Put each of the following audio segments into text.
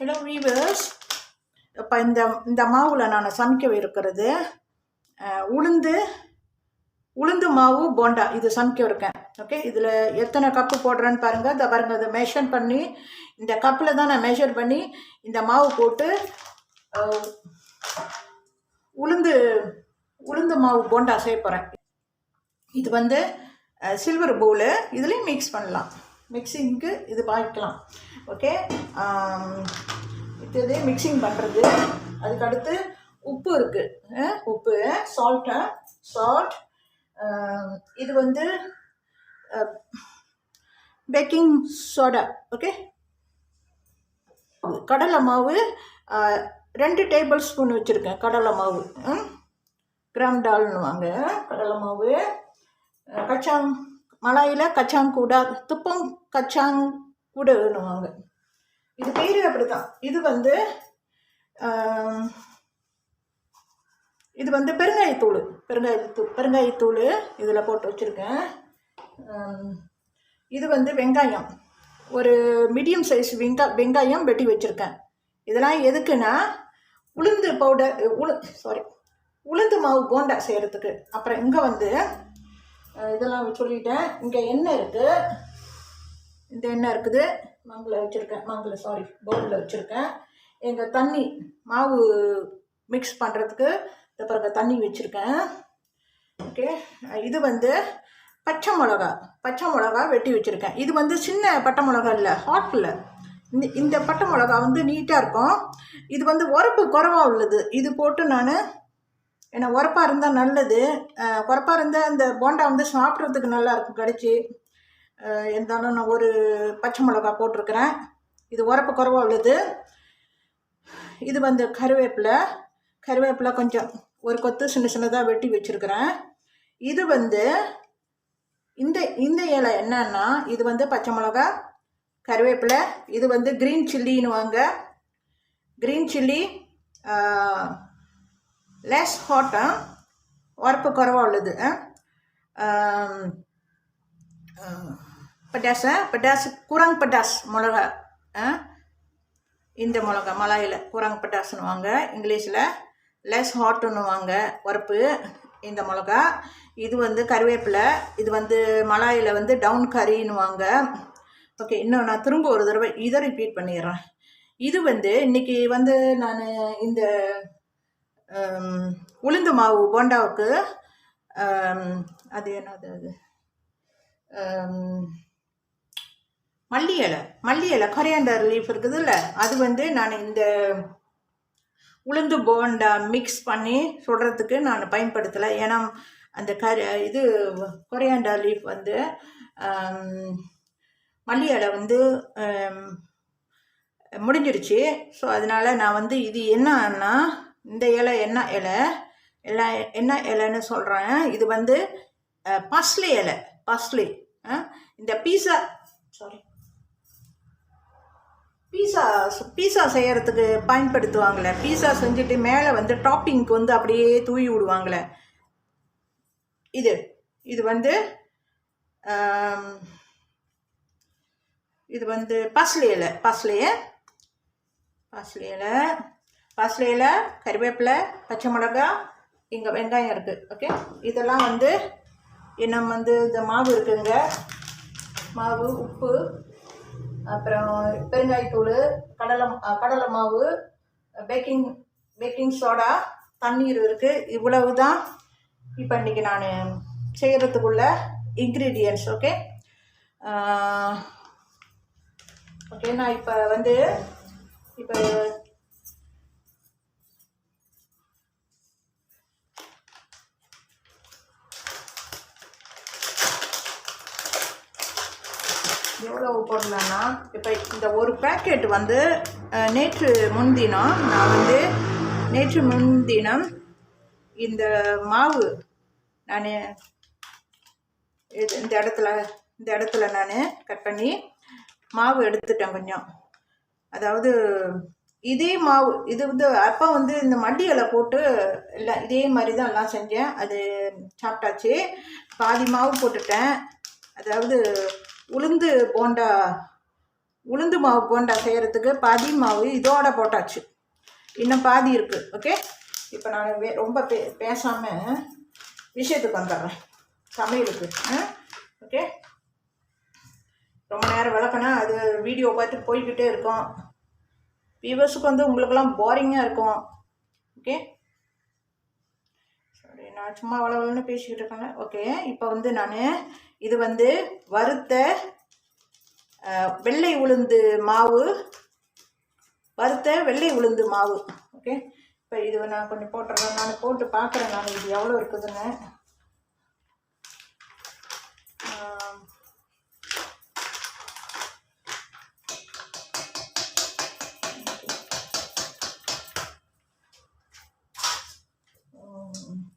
Hello viewers இப்போ இந்த இந்த மாவில் நான் சமைக்க இருக்கிறது. உளுந்து உளுந்து மாவு போண்டா. இது சமைக்க இருக்கேன். ஓகே இதில் எத்தனை கப்பு போடுறேன்னு பாருங்கள் இதை பாருங்கள் அதை மெஷர் பண்ணி இந்த கப்பில் தான் நான் மெஷர் பண்ணி இந்த மாவு போட்டு உளுந்து உளுந்து மாவு போண்டா செய்ய போகிறேன் இது வந்து சில்வர் பவுலு இதுலேயும் மிக்ஸ் பண்ணலாம். மிக்சிங்க்கு இது பாய்க்கலாம். ஓகே um, இது மிக்சிங் பண்ணுறது அதுக்கடுத்து உப்பு இருக்குது உப்பு சால்ட்டு சால்ட் um, இது வந்து பேக்கிங் சோடா ஓகே கடலை மாவு uh, ரெண்டு டேபிள் ஸ்பூன் வச்சுருக்கேன் கடலை மாவு. ம்? கிராம் டால்னுவாங்க கடலை மாவு கச்சாங் மலாயில் கச்சாங் கூடா துப்பம் கச்சாங் உடனுவாங்க இது பேர் அப்படிதான் இது வந்து இது வந்து பெருங்காயத்தூள். பெருங்காயத்தூள் பெருங்காயத்தூள் இதில் போட்டு வச்சுருக்கேன். இது வந்து வெங்காயம். ஒரு மீடியம் சைஸ் வெங்கா வெங்காயம் வெட்டி வச்சுருக்கேன். இதெல்லாம் எதுக்குன்னா உளுந்து பவுடர் உளு சாரி உளுந்து மாவு போண்டா செய்கிறதுக்கு அப்புறம் இங்கே வந்து இதெல்லாம் சொல்லிட்டேன். இங்கே எண்ணெய் இருக்குது இந்த எண்ணெய் இருக்குது. மங்கில் வச்சுருக்கேன். மங்கில் சாரி பவுலில் வச்சுருக்கேன். எங்கள் தண்ணி மாவு மிக்ஸ் பண்ணுறதுக்கு இந்த பிறகு தண்ணி வச்சுருக்கேன். ஓகே இது வந்து பச்சை மிளகா பச்சை மிளகா வெட்டி வச்சுருக்கேன். இது வந்து சின்ன பட்டை மிளகா இல்லை ஹாட்டில் இந்த இந்த பட்டை மிளகா வந்து நீட்டாக இருக்கும். இது வந்து உரப்பு குறவாக உள்ளது. இது போட்டு நான் ஏன்னா உரப்பாக இருந்தால் நல்லது. உரப்பாக இருந்தால் அந்த போண்டா வந்து சாப்பிட்றதுக்கு நல்லாயிருக்கும் கடிச்சு. இருந்தாலும் நான் ஒரு பச்சை மிளகா போட்டிருக்கிறேன். இது உரப்பு குறவாக உள்ளது. இது வந்து கருவேப்பிலை. கருவேப்பிலை கொஞ்சம் ஒரு கொத்து சின்ன சின்னதாக வெட்டி வச்சுருக்கிறேன். இது வந்து இந்த இந்த இலை என்னன்னா இது வந்து பச்சை மிளகா கருவேப்பிலை இது வந்து க்ரீன் சில்லின்னு வாங்க. க்ரீன் சில்லி லெஸ் ஹாட்டம் உரப்பு குறவாக உள்ளது. பட்டாஸ் பட்டாஸ் குரங் பட்டாஸ் மிளகா ஆ? இந்த மிளகா மலாயில் குரங் பட்டாஸ்னுவாங்க இங்கிலீஷில் லெஸ் ஹாட்டுன்னுவாங்க உரப்பு இந்த மிளகா இது வந்து கருவேப்பிலை இது வந்து மலாயில் வந்து டவுன் கறின்னுவாங்க ஓகே இன்னும் நான் திரும்ப ஒரு தடவை இதை ரிப்பீட் பண்ணிடுறேன் இது வந்து இன்னைக்கு வந்து நான் இந்த உளுந்து மாவு போண்டாவுக்கு அது என்னது அது மல்லி இலை மல்லி இலை கொரியாண்டர் லீஃப் இருக்குதுல்ல அது வந்து நான் இந்த உளுந்து போண்டா மிக்ஸ் பண்ணி சுடுறதுக்கு நான் பயன்படுத்தலை. ஏன்னா அந்த கரி இது கொரியாண்டா லீஃப் வந்து மல்லி இலை வந்து முடிஞ்சிருச்சு. ஸோ அதனால் நான் வந்து இது என்னன்னா இந்த இலை என்ன இலை? எல்லா என்ன இலைன்னு சொல்கிறேன் இது வந்து பஸ்லி இலை பஸ்லி இந்த பீஸா சாரி பீஸா பீஸா செய்கிறதுக்கு பயன்படுத்துவாங்களே. பீஸா செஞ்சுட்டு மேலே வந்து டாப்பிங்க்கு வந்து அப்படியே தூவி விடுவாங்களே. இது இது வந்து இது வந்து பஸ்லி இலை பஸ்லி பஸ்லி இலை இலை கறிவேப்பிலை பச்சை மிளகா இங்கே வெங்காயம் இருக்குது ஓகே இதெல்லாம் வந்து இன்னும் வந்து இந்த மாவு இருக்குங்க. மாவு உப்பு அப்புறம் பெருங்காயத்தூள் கடலை கடலை மாவு பேக்கிங் பேக்கிங் சோடா தண்ணீர் இருக்குது இவ்வளவு தான் இப்போ இன்றைக்கி நான் செய்கிறதுக்குள்ள இன்க்ரீடியன்ஸ் ஓகே ஓகே நான் இப்போ வந்து இப்போ எவ்வளவு போடலான்னா இப்போ இந்த ஒரு பேக்கெட் வந்து நேற்று முன்தினம் நான் வந்து நேற்று முன்தினம் இந்த மாவு நான் இது இந்த இடத்துல இந்த இடத்துல நான் கட் பண்ணி மாவு எடுத்துட்டேன் கொஞ்சம். அதாவது இதே மாவு இது வந்து அப்போ வந்து இந்த மல்லி இலை போட்டு எல்லாம் இதே மாதிரி தான் எல்லாம் செஞ்சேன். அது சாப்பிட்டாச்சு. பாதி மாவு போட்டுட்டேன். அதாவது உளுந்து போண்டா உளுந்து மாவு போண்டா செய்கிறதுக்கு பாதி மாவு இதோட போட்டாச்சு. இன்னும் பாதி இருக்குது ஓகே இப்போ நான் வே ரொம்ப பே பேசாமல் விஷயத்துக்கு வந்துடுறேன். சமையலுக்கு ஆ? ஓகே ரொம்ப நேரம் விளக்குனா அது வீடியோ பார்த்து போய்கிட்டே இருக்கும். வியூவர்ஸுக்கு வந்து உங்களுக்கெல்லாம் போரிங்காக இருக்கும் ஓகே சரி நான் சும்மா வளவலன்னு பேசிக்கிட்டு இருக்கேன் ஓகே இப்போ வந்து நான் இது வந்து வறுத்த வெள்ளை உளுந்து மாவு. வறுத்த வெள்ளை உளுந்து மாவு. ஓகே? இப்போ இது நான் கொஞ்சம் போட்டுறேன். நான் போட்டு பார்க்குறேன் நான். இது எவ்வளோ இருக்குதுன்னு.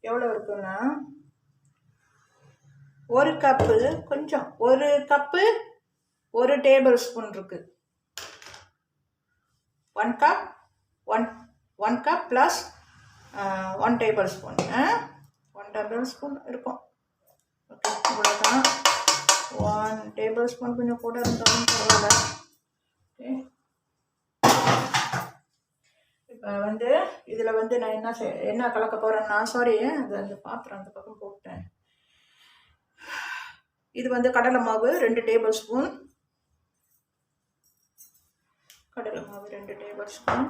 எவ்வளோ இருக்குன்னா ஒரு கப்பு கொஞ்சம் ஒரு கப்பு ஒரு டேபிள் ஸ்பூன் இருக்கு. One cup one one cup plus one tablespoon one tablespoon இருக்கும். ஓகே இவ்வளோதான் ஒன் டேபிள் ஸ்பூன் கொஞ்சம் கூட இருந்தாலும் பரவாயில்ல. ஓகே இப்போ வந்து இதில் வந்து நான் என்ன செய் என்ன கலக்க போகிறேன்னா சாரி அது அந்த பாத்திரம் அந்த பக்கம் போட்டேன் இது வந்து கடலை மாவு ரெண்டு டேபிள் ஸ்பூன். கடலை மாவு ரெண்டு டேபிள் ஸ்பூன்.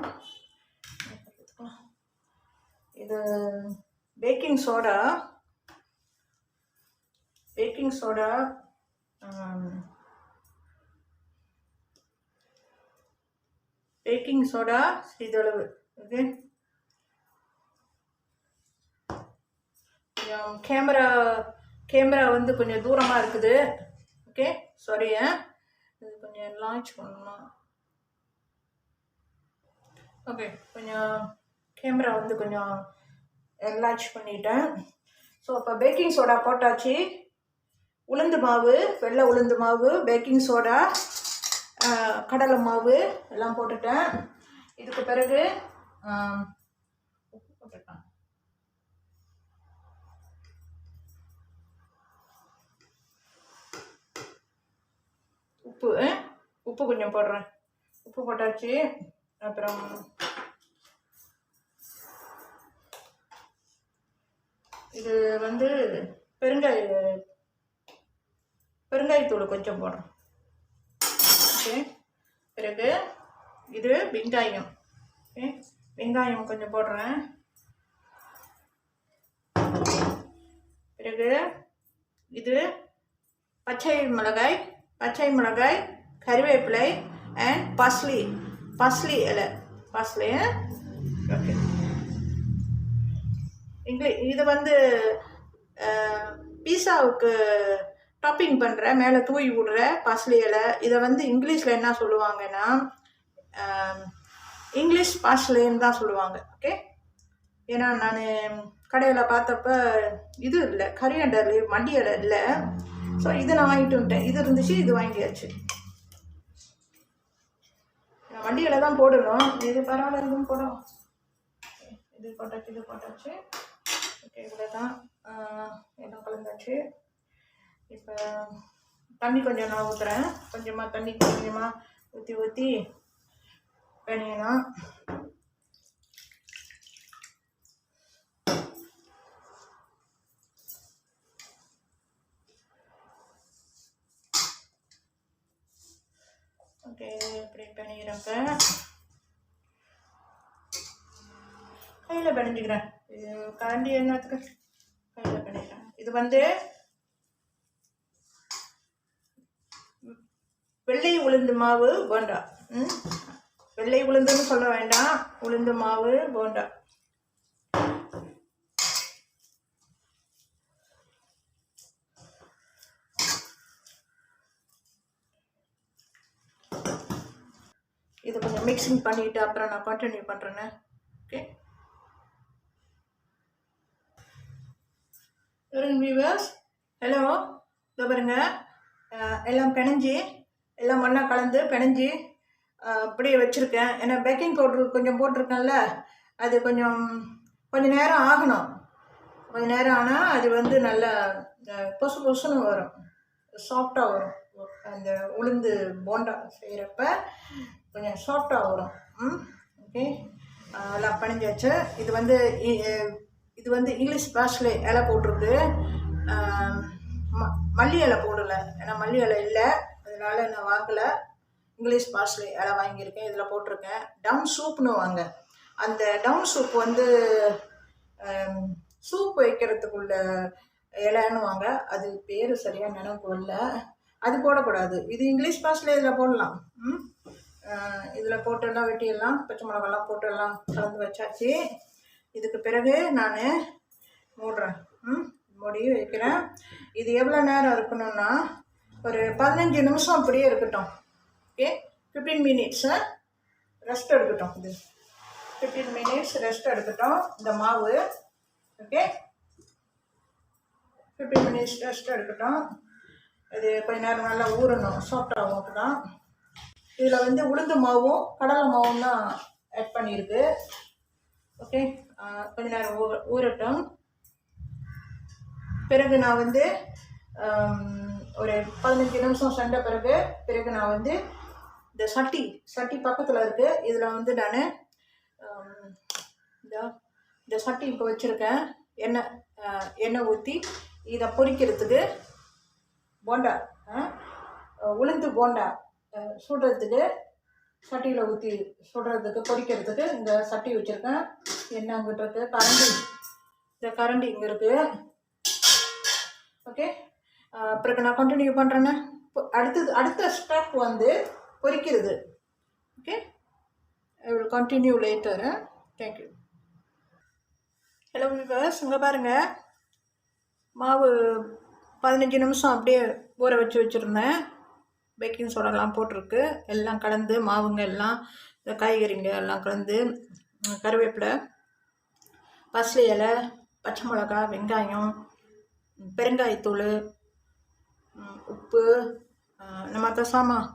இது baking soda. Baking soda baking soda சிறிதளவு ஓகே. கேமரா கேமரா வந்து கொஞ்சம் தூரமாக இருக்குது. ஓகே சாரி இது கொஞ்சம் லான்ச் பண்ணணும்? ஓகே கொஞ்சம் கேமரா வந்து கொஞ்சம் லான்ச் பண்ணிட்டேன். ஸோ அப்போ பேக்கிங் சோடா போட்டாச்சு. உளுந்து மாவு வெள்ளை உளுந்து மாவு பேக்கிங் சோடா கடலை மாவு எல்லாம் போட்டுட்டேன். இதுக்கு பிறகு உப்பு போட்டுட்டேன் உப்பு உப்பு கொஞ்சம் போடுறேன். உப்பு போட்டாச்சு. அப்புறம் இது வந்து பெருங்காய பெருங்காயத்தூள் கொஞ்சம் போடுறேன். ஓகே. பிறகு இது வெங்காயம். ஓகே. வெங்காயம் கொஞ்சம் போடுறேன். பிறகு இது பச்சை மிளகாய் பச்சை மிளகாய் கறிவேப்பிலை அண்ட் பஸ்லி பஸ்லி இலை. பஸ்லி ஓகே இங்கிலீஷ் இது வந்து பீஸாவுக்கு டாப்பிங் பண்ணுற மேலே தூவி விடுற பஸ்லி இலை. இதை வந்து இங்கிலீஷில் என்ன சொல்லுவாங்கன்னா இங்கிலீஷ் பாஸ்லேன்னு தான் சொல்லுவாங்க. ஓகே ஏன்னா நான் கடையில் பார்த்தப்ப இது இல்லை கரியண்டர் மண்டி இலை இல்லை. ஸோ இது நான் வாங்கிட்டு வந்துட்டேன். இது இருந்துச்சு இது வாங்கியாச்சு. நான் வண்டி தான் போடணும். இது பரவாயில்ல இதுவும் போடும் இது போட்டாச்சு இது போட்டாச்சு. ஓகே இவ்வளோ தான். எல்லாம் கலந்தாச்சு? இப்போ தண்ணி கொஞ்சம் நான் ஊற்றுறேன் கொஞ்சமாக தண்ணி கொஞ்சமாக ஊற்றி ஊற்றி பண்ணிடலாம் ஓகே இப்படி பிணையிறப்ப கையில் பிணைஞ்சிக்கிறேன். இது கரண்டி என்னத்துக்கு? கையில் பிணைக்கிறேன். இது வந்து வெள்ளை உளுந்து மாவு போண்டா. ம்? வெள்ளை உளுந்துன்னு சொல்ல வேண்டாம். உளுந்து மாவு போண்டா இது கொஞ்சம் மிக்சிங் பண்ணிவிட்டு அப்புறம் நான் கண்டினியூ பண்ணுறேன்னு ஓகே வியூவர்ஸ் ஹலோ இதை பாருங்க. எல்லாம் பிணைஞ்சி எல்லாம் ஒன்றா கலந்து பிணைஞ்சி அப்படியே வச்சுருக்கேன். ஏன்னா பேக்கிங் பவுட்ரு கொஞ்சம் போட்டிருக்கேன்ல அது கொஞ்சம் கொஞ்சம் நேரம் ஆகணும். கொஞ்சம் நேரம் ஆனால் அது வந்து நல்லா அஹ், பொசு பொசுன்னு வரும். சாஃப்டாக வரும். அந்த உளுந்து போண்டா செய்கிறப்ப கொஞ்சம் ஷார்ட்டாக வரும் ம் ஓகே எல்லாம் பணிஞ்சாச்சு இது வந்து இ- இது வந்து இங்கிலீஷ் பாஷில் இலை போட்டிருக்கு. ம- மல்லி இலை போடலை. ஏன்னா மல்லி இலை இல்லை. அதனால் நான் வாங்கலை. இங்கிலீஷ் பாஷில் இலை வாங்கியிருக்கேன். இதில் போட்டிருக்கேன். டவுன் சூப்னு வாங்க. அந்த டவுன் சூப் வந்து சூப் வைக்கிறதுக்குள்ள இலைன்னு வாங்க. அது பேர் சரியாக நினைவு இல்லை அது போடக்கூடாது. இது இங்கிலீஷ் பாஷில் இதில் போடலாம். ம் இதில் போட்டெல்லாம் வெட்டியெல்லாம் பச்சை மிளகாலாம் போட்டெல்லாம் கலந்து வச்சாச்சு. இதுக்கு பிறகு நான் மூடுறேன். ம் மூடி வைக்கிறேன். இது எவ்வளோ நேரம் இருக்கணும்னா ஒரு பதினஞ்சு நிமிஷம் அப்படியே இருக்கட்டும். ஓகே? ஃபிஃப்டீன் மினிட்ஸு ரெஸ்ட் எடுக்கட்டும் இது. ஃபிஃப்டீன் மினிட்ஸ் ரெஸ்ட் எடுக்கட்டும். இந்த மாவு. ஓகே? ஃபிஃப்டீன் மினிட்ஸ் ரெஸ்ட் எடுக்கட்டும். இது கொஞ்ச நேரம் நல்லா ஊறணும். சாஃப்டாகும் அப்போ தான் இதில் வந்து உளுந்து மாவும் கடலை மாவும் தான் ஆட் பண்ணியிருக்கு ஓகே கொஞ்ச நேரம் ஊற ஊறட்டும். பிறகு நான் வந்து ஒரு பதினஞ்சு நிமிஷம் சண்டை பிறகு பிறகு நான் வந்து இந்த சட்டி சட்டி பக்கத்தில் இருக்குது இதில் வந்து நான் இந்த இந்த சட்டி இப்போ வச்சுருக்கேன். எண்ணெய் எண்ணெய் ஊற்றி இதை பொரிக்கிறதுக்கு போண்டா உளுந்து போண்டா. சுடுறதுக்கு சட்டியில் ஊற்றி சுடுறதுக்கு பொரிக்கிறதுக்கு இந்த சட்டி வச்சுருக்கேன். எண்ணெய் அங்கிட்டு இருக்குது கரண்டி. இந்த கரண்டி இங்கே இருக்குது ஓகே பிறகு நான் கண்டினியூ பண்ணுறேன்னா அடுத்தது அடுத்த ஸ்டெப் வந்து பொரிக்கிறது okay I will continue later thank you hello viewers இங்கே பாருங்கள் மாவு பதினஞ்சு நிமிஷம் அப்படியே ஊற வச்சு வச்சுருந்தேன். பேக்கிங் சோடாலாம் போட்டிருக்கு. எல்லாம் கலந்து மாவுங்க எல்லாம் இந்த காய்கறிங்க எல்லாம் கலந்து கருவேப்பிலை பசலை இலை பச்சை மிளகா வெங்காயம் பெருங்காயத்தூள் உப்பு இந்த மற்ற சாமான்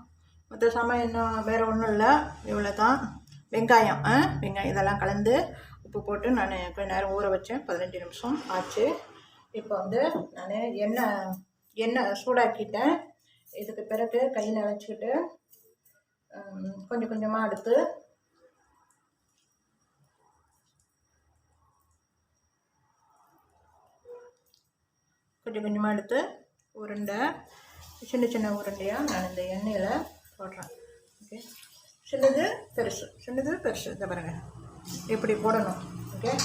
மற்ற சாமான் இன்னும் வேறு ஒன்றும் இல்லை. இவ்வளோ தான் வெங்காயம் ஆ வெங்காயம் இதெல்லாம் கலந்து உப்பு போட்டு நான் கொஞ்ச நேரம் ஊற வச்சேன். பதினஞ்சு நிமிஷம் ஆச்சு. இப்போ வந்து நான் எண்ணெய் எண்ணெய் சூடாக்கிட்டேன். இதுக்கு பிறகு கை நினச்சிக்கிட்டு கொஞ்சம் கொஞ்சமாக எடுத்து கொஞ்சம் கொஞ்சமாக எடுத்து உருண்டை சின்ன சின்ன உருண்டையாக நான் இந்த எண்ணெயில் போடுறேன். ஓகே சின்னது பெருசு. சின்னது பெருசு. இதை பாருங்க. இப்படி போடணும்? ஓகே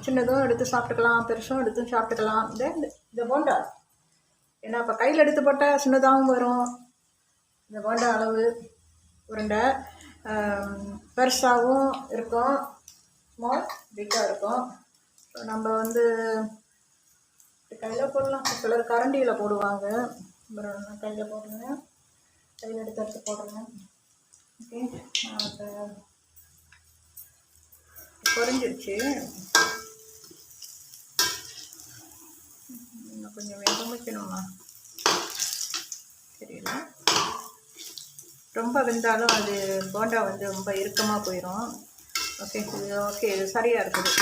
சின்னதும் எடுத்து சாப்பிட்டுக்கலாம் பெருசும் எடுத்து சாப்பிட்டுக்கலாம். இந்த இந்த- இந்த போண்டா ஏன்னா இப்போ கையில் எடுத்து போட்டால் சின்னதாகவும் வரும். இந்த போண்டா அளவு உருண்டை பெருசாகவும் இருக்கும். மோர் பிக்காக இருக்கும். இப்போ நம்ம வந்து கையில் போடலாம். சிலர் கரண்டியில் போடுவாங்க. அப்புறம் நான் கையில் போடுறேன். கையில் எடுத்து எடுத்து போடுறேன். ஓகே அது இன்னும் கொஞ்சம் வேக வைக்கணுமா? தெரியல. ரொம்ப வெந்தாலும் அது போண்டா வந்து ரொம்ப இறுக்கமாக போயிடும் ஓகே இது ஓகே இது சரியாக இருக்குது.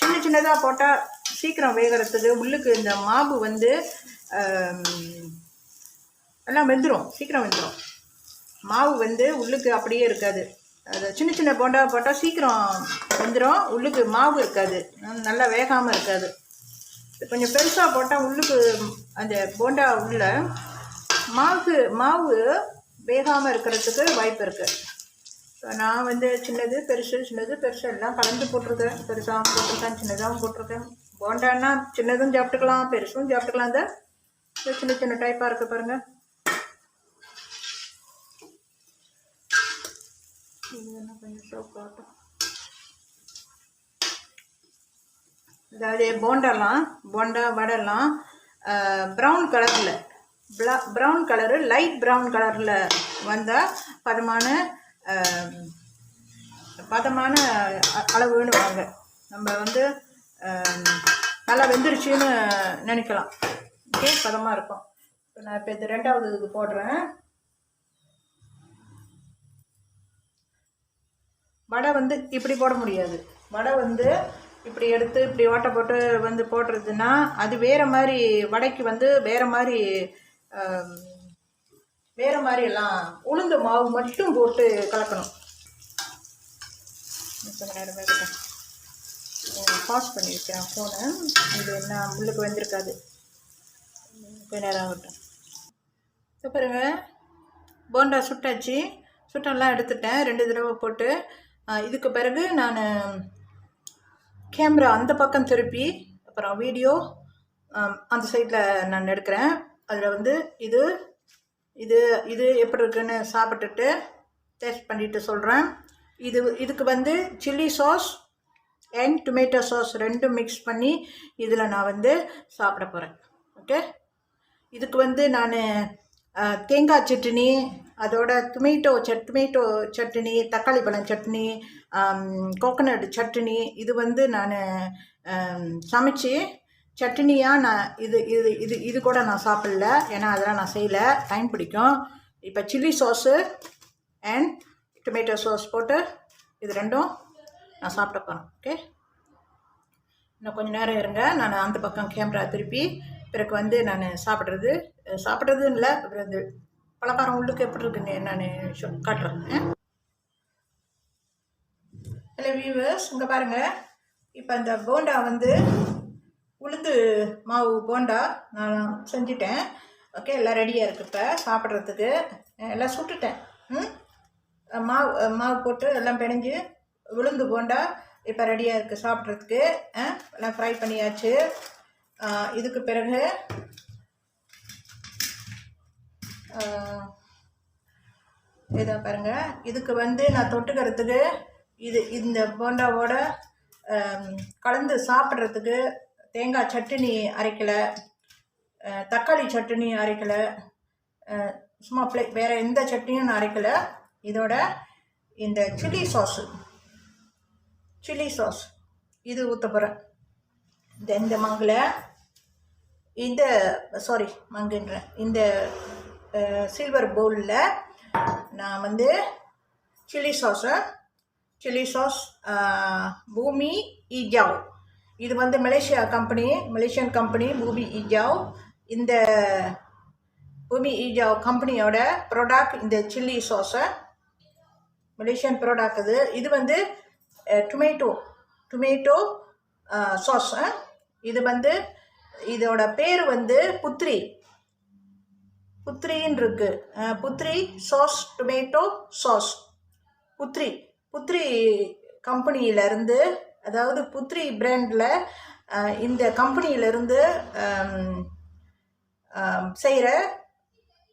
சின்ன சின்னதாக போட்டால் சீக்கிரம் வேகிறதுக்கு உள்ளுக்கு இந்த மாவு வந்து எல்லாம் வெந்துடும் சீக்கிரம் வெந்துடும் மாவு வந்து உள்ளுக்கு அப்படியே இருக்காது. அது சின்ன சின்ன போண்டா போட்டால் சீக்கிரம் வெந்துடும் உள்ளுக்கு மாவு இருக்காது. நல்லா வேகாமல் இருக்காது. கொஞ்சம் பெருசாக போட்டால் உள்ளுக்கு அந்த போண்டா உள்ள மாவுக்கு மாவு வேகாமல் இருக்கிறதுக்கு வாய்ப்பு இருக்குது நான் வந்து சின்னது பெருசு சின்னது பெருசு எல்லாம் கலந்து போட்டிருக்கேன். பெருசாகவும் போட்டிருக்கேன் சின்னதாகவும் போட்டிருக்கேன். போண்டான்னா சின்னதும் சாப்பிட்டுக்கலாம் பெருசும் சாப்பிட்டுக்கலாம். இந்த சின்ன சின்ன டைப்பாக இருக்குது பாருங்கள் இதுன்னா கொஞ்சம் சோக்காட்டும் அதாவது போண்டாலாம் போண்டா வடைலாம் ப்ரௌன் கலரில் ப்ளா ப்ரௌன் கலரு லைட் ப்ரௌன் கலரில் வந்தால் பதமான பதமான அ- அளவுன்னு வாங்க நம்ம வந்து நல்லா வெந்துருச்சுன்னு நினைக்கலாம். ஓகே பதமாக இருக்கும். இப்போ நான் இப்போ இது ரெண்டாவது இது போடுறேன். வடை வந்து இப்படி போட முடியாது. வடை வந்து இப்படி எடுத்து இப்படி ஓட்டை போட்டு வந்து போடுறதுன்னா அது வேறு மாதிரி வடைக்கு வந்து வேறு மாதிரி வேறு மாதிரி எல்லாம் உளுந்து மாவு மட்டும் போட்டு கலக்கணும். கொஞ்ச நேரம் பாஸ் பண்ணியிருக்கேன் ஃபோனை இது என்ன உள்ளுக்கு வந்திருக்காது. கொஞ்ச நேரம் ஆகட்டும். இப்போ பாருங்கள் போண்டா சுட்டாச்சு. சுட்டெல்லாம் எடுத்துட்டேன். ரெண்டு தடவை போட்டு இதுக்கு பிறகு நான் கேமரா அந்த பக்கம் திருப்பி அப்புறம் வீடியோ அந்த சைடில் நான் எடுக்கிறேன். அதில் வந்து இது இது இது எப்படி இருக்குன்னு சாப்பிட்டுட்டு டேஸ்ட் பண்ணிட்டு சொல்கிறேன் இது இதுக்கு வந்து chilli sauce and tomato sauce ரெண்டும் மிக்ஸ் பண்ணி இதில் நான் வந்து சாப்பிட போகிறேன் ஓகே இதுக்கு வந்து நான் தேங்காய் சட்னி அதோட டொமேட்டோ சட் டொமேட்டோ சட்னி தக்காளி பழம் சட்னி கோகனட் சட்னி இது வந்து நான் சமைச்சு சட்னியாக நான் இது இது இது இது கூட நான் சாப்பிடல. ஏன்னா அதெல்லாம் நான் செய்யலை. டைம் பிடிக்கும். இப்போ chilli sauce and tomato sauce போட்டு இது ரெண்டும் நான் சாப்பிட போகிறேன் ஓகே இன்னும் கொஞ்சம் நேரம் இருங்க. நான் அந்த பக்கம் கேமரா திருப்பி பிறகு வந்து நான் சாப்பிட்றது சாப்பிட்றதுன்னு இல்லை அப்புறம் பலகாரம் உள்ளுக்கு எப்படி இருக்குன்னு நான் காட்டுறேன். ஹலோ வியூவர்ஸ் இங்கே பாருங்கள் இப்போ இந்த போண்டா வந்து உளுந்து மாவு போண்டா நான் செஞ்சுட்டேன். ஓகே எல்லாம் ரெடியாக இருக்குது இப்போ சாப்பிட்றதுக்கு. எல்லாம் சுட்டுட்டேன். ம்? மாவு மாவு போட்டு எல்லாம் பிணைஞ்சு உளுந்து போண்டா இப்போ ரெடியாக இருக்குது சாப்பிட்றதுக்கு. எல்லாம் ஃப்ரை பண்ணியாச்சு. இதுக்கு பிறகு இதை பாருங்க. இதுக்கு வந்து நான் தொட்டுக்கிறதுக்கு இது இந்த போண்டாவோட கலந்து சாப்பிட்றதுக்கு தேங்காய் சட்னி அரைக்கலை தக்காளி சட்னி அரைக்கலை சும்மா பிளே வேறு எந்த சட்னியும் நான் அரைக்கலை. இதோட இந்த சில்லி சாஸு சில்லி சாஸ் இது ஊற்ற போகிறேன் இந்த இந்த மங்கில் இந்த சாரி மங்குன்றேன். இந்த சில்வர் பவுலில் நான் வந்து சில்லி சாஸை சில்லி சாஸ் பூமி ஈஜாவ் இது வந்து மலேசியா கம்பெனி மலேசியன் கம்பெனி பூமி ஈஜாவ் இந்த பூமி ஈஜாவ் கம்பெனியோட ப்ராடக்ட் இந்த சில்லி சாஸை மலேசியன் ப்ராடக்ட் இது இது வந்து டொமேட்டோ டொமேட்டோ சாஸ் இது வந்து இதோட பேர் வந்து புத்ரி புத்ரின்னு இருக்கு. Puthri sauce tomato sauce Puthri Puthri கம்பெனியிலேருந்து அதாவது புத்ரி பிராண்டில் இந்த கம்பெனியிலேருந்து செய்கிற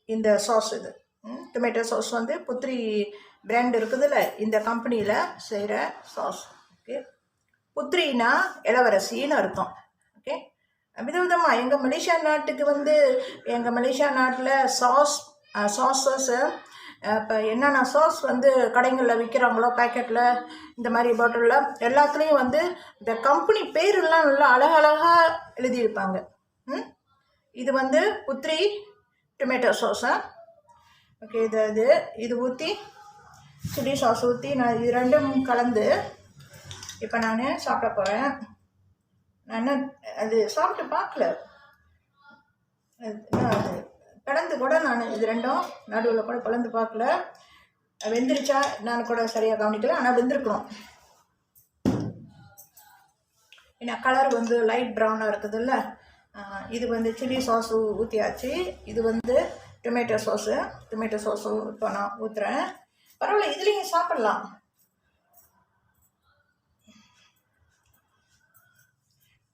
இந்த சாஸ் இது. டொமேட்டோ சாஸ் வந்து புத்ரி பிராண்ட் இருக்குதுல்ல இந்த கம்பெனியில் செய்கிற சாஸ் ஓகே. புத்ரினா இளவரசின்னு அர்த்தம். ஓகே. விதவிதமாக எங்கள் மலேசியா நாட்டுக்கு வந்து எங்கள் மலேசியா நாட்டில் சாஸ் சாஸஸ் இப்போ என்னென்ன சாஸ் வந்து கடைங்களில் விற்கிறாங்களோ பேக்கெட்டில் இந்த மாதிரி பாட்டிலில் எல்லாத்துலேயும் வந்து இந்த கம்பெனி பேரெல்லாம் நல்லா அழகழகாக எழுதியிருப்பாங்க. ம்? இது வந்து புத்ரி டொமேட்டோ சாஸா ஓகே இது இது இது ஊற்றி சில்லி சாஸ் ஊற்றி நான் இது ரெண்டும் கலந்து இப்போ நான் சாப்பிட போகிறேன் நான் என்ன அது சாப்பிட்டு பார்க்கல. அது பிளந்து கூட நான் இது ரெண்டும் நடுவில் கூட பிளந்து பார்க்கல. வெந்துருச்சா நான் கூட சரியாக கவனிக்கல. ஆனால் வெந்திருக்கணும். ஏன்னா கலர் வந்து லைட் ப்ரௌனாக இருக்குதுல்ல. இது வந்து சில்லி சாஸ் ஊற்றியாச்சு இது வந்து டொமேட்டோ சாஸு டொமேட்டோ சாஸும் இப்போ நான் ஊற்றுறேன் பரவாயில்ல இதுலேயும் சாப்பிட்லாம்.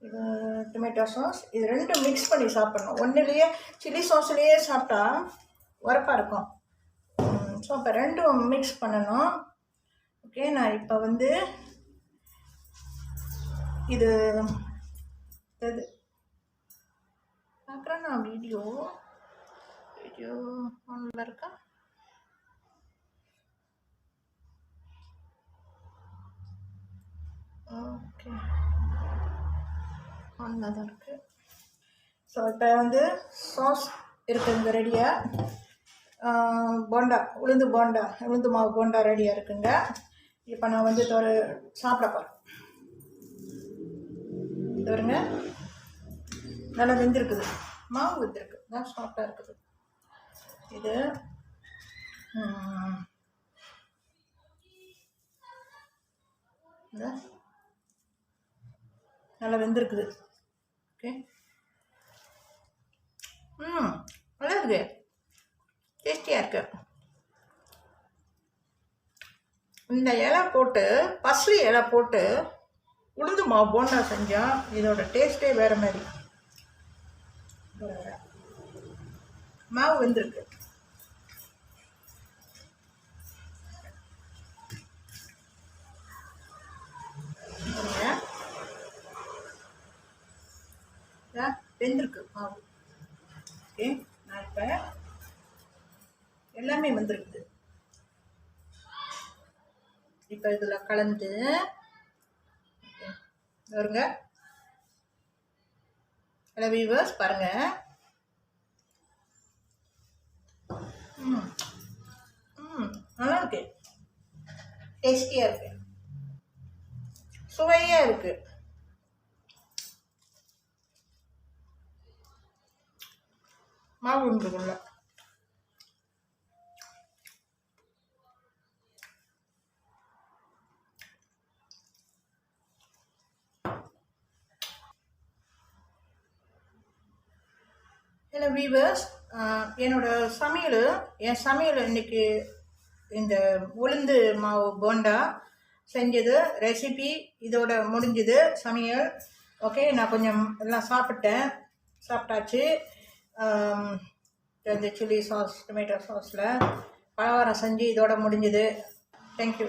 இது டொமேட்டோ சாஸ் இது ரெண்டும் மிக்ஸ் பண்ணி சாப்பிட்ணும். ஒன்றுலேயே சில்லி சாஸ்லேயே சாப்பிட்டா உரப்பாக இருக்கும். ஸோ அப்போ ரெண்டும் மிக்ஸ் பண்ணணும். ஓகே நான் இப்போ வந்து இது இது பார்க்குறேன் நான் வீடியோ வீடியோ ஆனில் இருக்கா? ஓகே ஆனில் தான் இருக்குது ஸோ இப்போ வந்து சாஸ் இருக்குது இங்கே ரெடியாக போண்டா உளுந்து போண்டா உளுந்து மாவு போண்டா ரெடியாக இருக்குங்க. இப்போ நான் வந்து ஒரு சாப்பிட போகிறேன் இது வருங்க நல்லா வெந்திருக்குது. மாவு வெந்திருக்கு. தான் சாஃப்டாக இருக்குது. இது நல்லா வெந்திருக்குது. ஓகே. ம் நல்லா இருக்கு டேஸ்டியாக இருக்கு. இந்த இலை போட்டு பசு இலை போட்டு உளுந்து மாவு போண்டா செஞ்சால் இதோட டேஸ்ட்டே வேறு மாதிரி. மாவு வெந்திருக்கு. வெந்திருக்கு. மாவு ஓகே. நான் இப்போ எல்லாமே வந்திருக்குது. இப்போ இதில் கலந்து வருங்க ஹலோ வீவர்ஸ் பாருங்க. ம். ம். நல்லா இருக்கு. டேஸ்டியாக இருக்கு. சுவையாக இருக்கு. மாவு உண்டுக்குள்ள ஹலோ வீவர்ஸ் என்னோட சமையல் என் சமையல் இன்னைக்கு இந்த உளுந்து மாவு போண்டா செஞ்சது ரெசிபி இதோட முடிஞ்சது சமையல். ஓகே நான் கொஞ்சம் எல்லாம் சாப்பிட்டேன். சாப்பிட்டாச்சு. இந்த சில்லி சாஸ் டொமேட்டோ சாஸில் பலகாரம் செஞ்சு இதோட முடிஞ்சுது. தேங்க்யூ